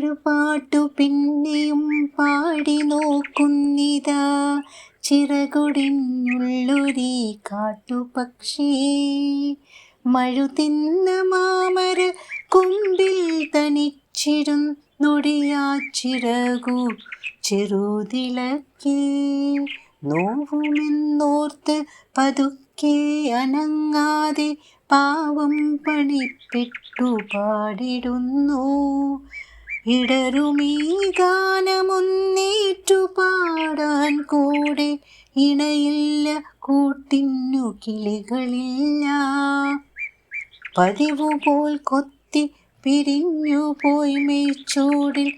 ഒരു പാട്ടു പിന്നെയും പാടി നോക്കുന്നിതാ. ചിറകൊടിഞ്ഞുള്ളൊരീ കാട്ടുപക്ഷി. മഴുതിന്ന മാമര കൊമ്പിൽ തനിച്ചിടും നൊടിയാ ചിറകു. ചെറുതിളക്കി നോവുമെന്നോർത്ത് പതുക്കെ അനങ്ങാതെ പാവം പണിപ്പെട്ടു പാടിടുന്നു. ഇടറുമീ ഗാനമൊന്നേറ്റു പാടാൻ കൂടെ ഇണയില്ല കൂട്ടിന്നു കിളികളില്ല. പതിവു പോൽ കൊത്തി പിരിഞ്ഞു പോയി മേച്ചൂടിൽ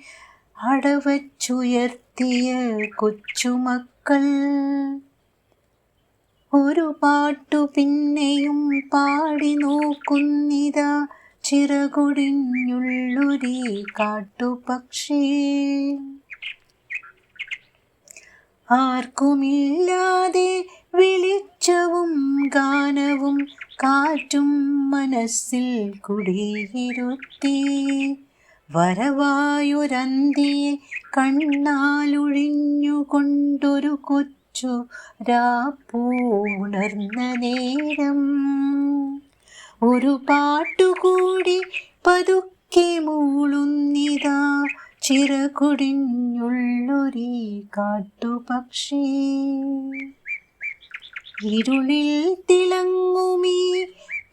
അടവച്ചുയർത്തിയ കൊച്ചുമക്കൾ. ഒരു പാട്ടു പിന്നെയും പാടി നോക്കുന്നിതാ ചിറകൊടിഞ്ഞുള്ളൊരീ കാട്ടുപക്ഷി. ആർക്കുമില്ലാതെ വെളിച്ചവും ഗാനവും കാറ്റും മനസ്സിൽ കുടിയിരുത്തി. വരവായൊരന്തിയെ കണ്ണാലൊഴിഞ്ഞുകൊണ്ടൊരു കൊച്ചു രാപ്പൂണർന്ന നേരം. ഒരു പാട്ടുകൂടി പതുക്കെ മൂളുന്നിതാ. ചിറകുടിഞ്ഞുള്ളൊരി കാട്ടുപക്ഷി. ഇരുളിൽ തിളങ്ങുമീ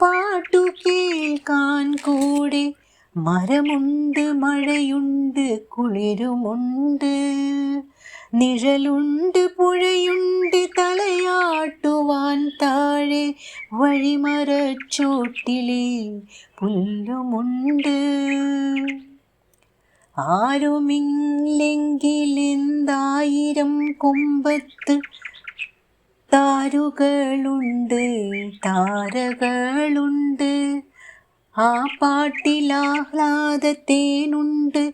പാട്ടു കേൾക്കാൻ കൂടെ. മരമുണ്ട് മഴയുണ്ട് കുളിരുമുണ്ട്. നിഴലുണ്ട് പുഴയുണ്ട് വഴിമരച്ചോട്ടിലെ പുല്ലുമുണ്ട്. ആരുമില്ലെങ്കിലെന്തായിരം കൊമ്പത്ത് താരുകളുണ്ട് താരകളുണ്ട്. ആ പാട്ടിലാഹ്ലാദത്തേനുണ്ട്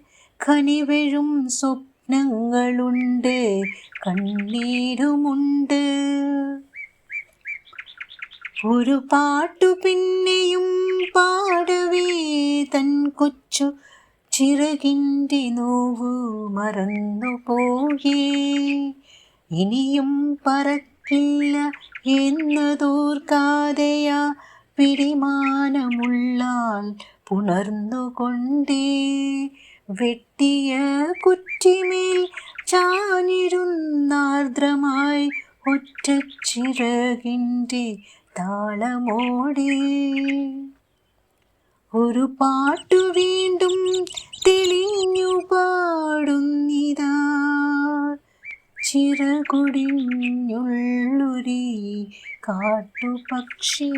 കനിവഴും സ്വപ്നങ്ങളുണ്ട് കണ്ണീരുമുണ്ട്. ഒരു പാട്ടു പിന്നെയും പാടവേ തൻ കൊച്ചു ചിറകിന്റെ നോവു മറന്നു പോയേ. ഇനിയും പറക്കില്ല എന്നതോർക്കാതെയാ പിടിമാനമുള്ളാൽ പുണർന്നുകൊണ്ടേ വെട്ടിയ കുറ്റിമേൽ ചാഞ്ഞിരുന്നാർദ്രമായി ഒറ്റ ചിറകിന്റെ താളമോടി ഒരു പാട്ടു വീണ്ടും തെളിഞ്ഞു പാടുന്നിതാ. ചിറകുടിഞ്ഞുള്ളൊരി കാട്ടുപക്ഷി.